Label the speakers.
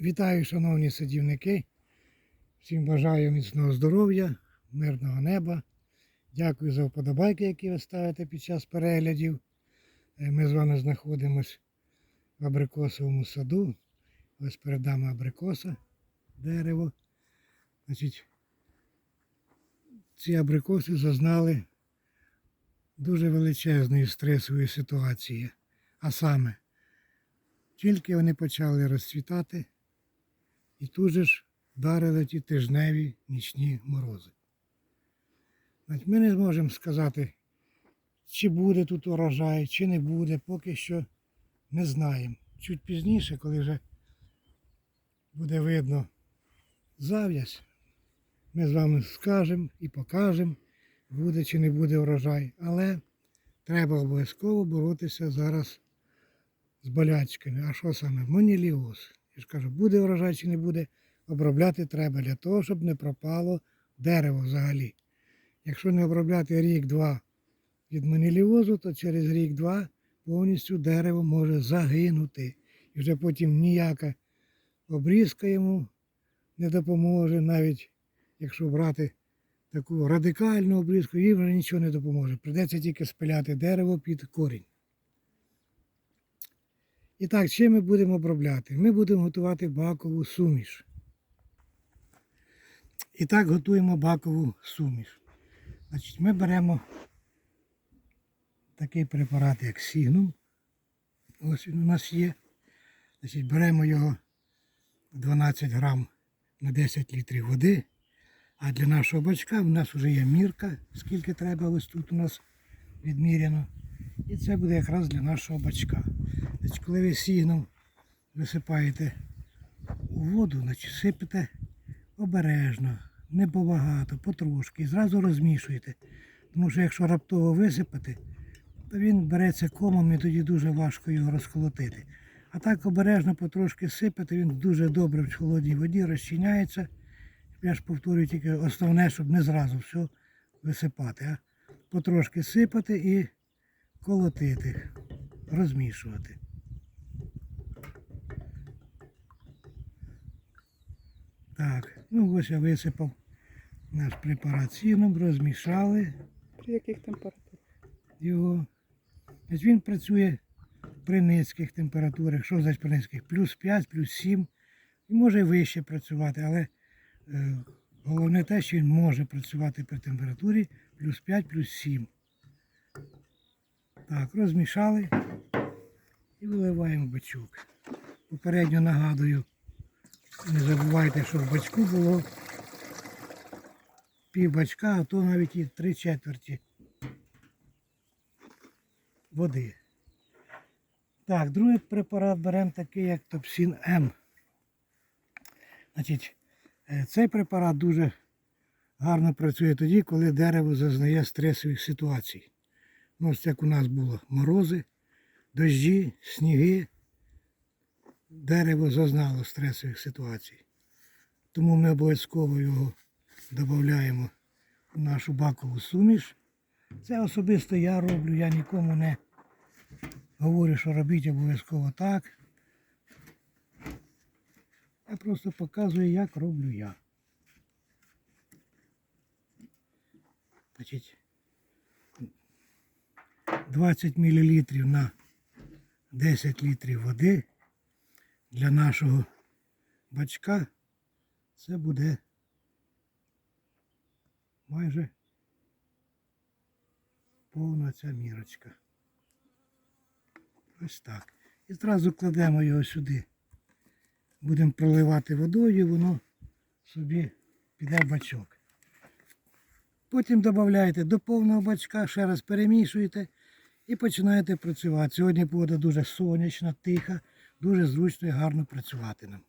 Speaker 1: Вітаю, шановні садівники. Всім бажаю міцного здоров'я, мирного неба. Дякую за вподобайки, які ви ставите під час переглядів. Е, Ми з вами знаходимося в абрикосовому саду. Ось перед нами абрикоса, дерево. Значить, ці абрикоси зазнали дуже величезної стресової ситуації. А саме, тільки вони почали розцвітати, і тут же ж вдарили ті тижневі нічні морози. Значить, Ми не зможемо сказати, чи буде тут урожай, чи не буде, поки що не знаємо. Чуть пізніше, коли вже буде видно зав'язь, ми з вами скажемо і покажемо, буде чи не буде урожай. Але треба обов'язково боротися зараз з болячками. А що саме? Моніліоз. Я ж кажу, буде урожай чи не буде, обробляти треба для того, щоб не пропало дерево взагалі. Якщо не обробляти рік-два від моніліозу, то через рік-два повністю дерево може загинути. І вже потім ніяка обрізка йому не допоможе, навіть якщо брати таку радикальну обрізку, їй вже нічого не допоможе. Придеться тільки спиляти дерево під корінь. І так, чим ми будемо обробляти? Ми будемо готувати бакову суміш. І так готуємо бакову суміш. Значить, ми беремо такий препарат, як Сігнум. Ось він у нас є. Значить, беремо його 12 грам на 10 літрів води. А для нашого бачка в нас вже є мірка, скільки треба, ось тут у нас відміряно. І це буде якраз для нашого бачка. Значить, коли ви сігном висипаєте у воду, значить сипете обережно, не побагато, потрошки, і зразу розмішуєте. Тому що якщо раптово висипати, то він береться комом і тоді дуже важко його розколотити. А так обережно потрошки сипати, він дуже добре в холодній воді розчиняється. Я ж повторюю тільки основне, щоб не зразу все висипати, а потрошки сипати і колотити, розмішувати. Так, ну ось я висипав наш препарат сіном, розмішали
Speaker 2: При яких температурах?
Speaker 1: його. Ось він працює при низьких температурах. Що значить при низьких? Плюс 5, плюс 7. І може вище працювати, але е, головне те, що він може працювати при температурі плюс 5, плюс 7. Так, розмішали і виливаємо в бачок. Попередньо нагадую, не забувайте, що в бачку було пів бачка, а то навіть і три четверті води. Так, другий препарат беремо такий, як Топсін М. Значить, е, цей препарат дуже гарно працює тоді, коли дерево зазнає стресових ситуацій. Ну, ось як у нас було морози, дощі, сніги. Дерево зазнало стресових ситуацій. Тому ми обов'язково його додаємо в нашу бакову суміш. Це особисто я роблю, я нікому не говорю, що робіть обов'язково так. Я просто показую, як роблю я. Значить, 20 мл на 10 літрів води для нашого бачка це буде майже повна ця мірочка. Ось так. І одразу кладемо його сюди. Будемо проливати водою, воно собі піде в бачок. Потім додаєте до повного бачка, ще раз перемішуєте і починаєте працювати. Сьогодні погода дуже сонячна, тиха, дуже зручно і гарно працювати нам.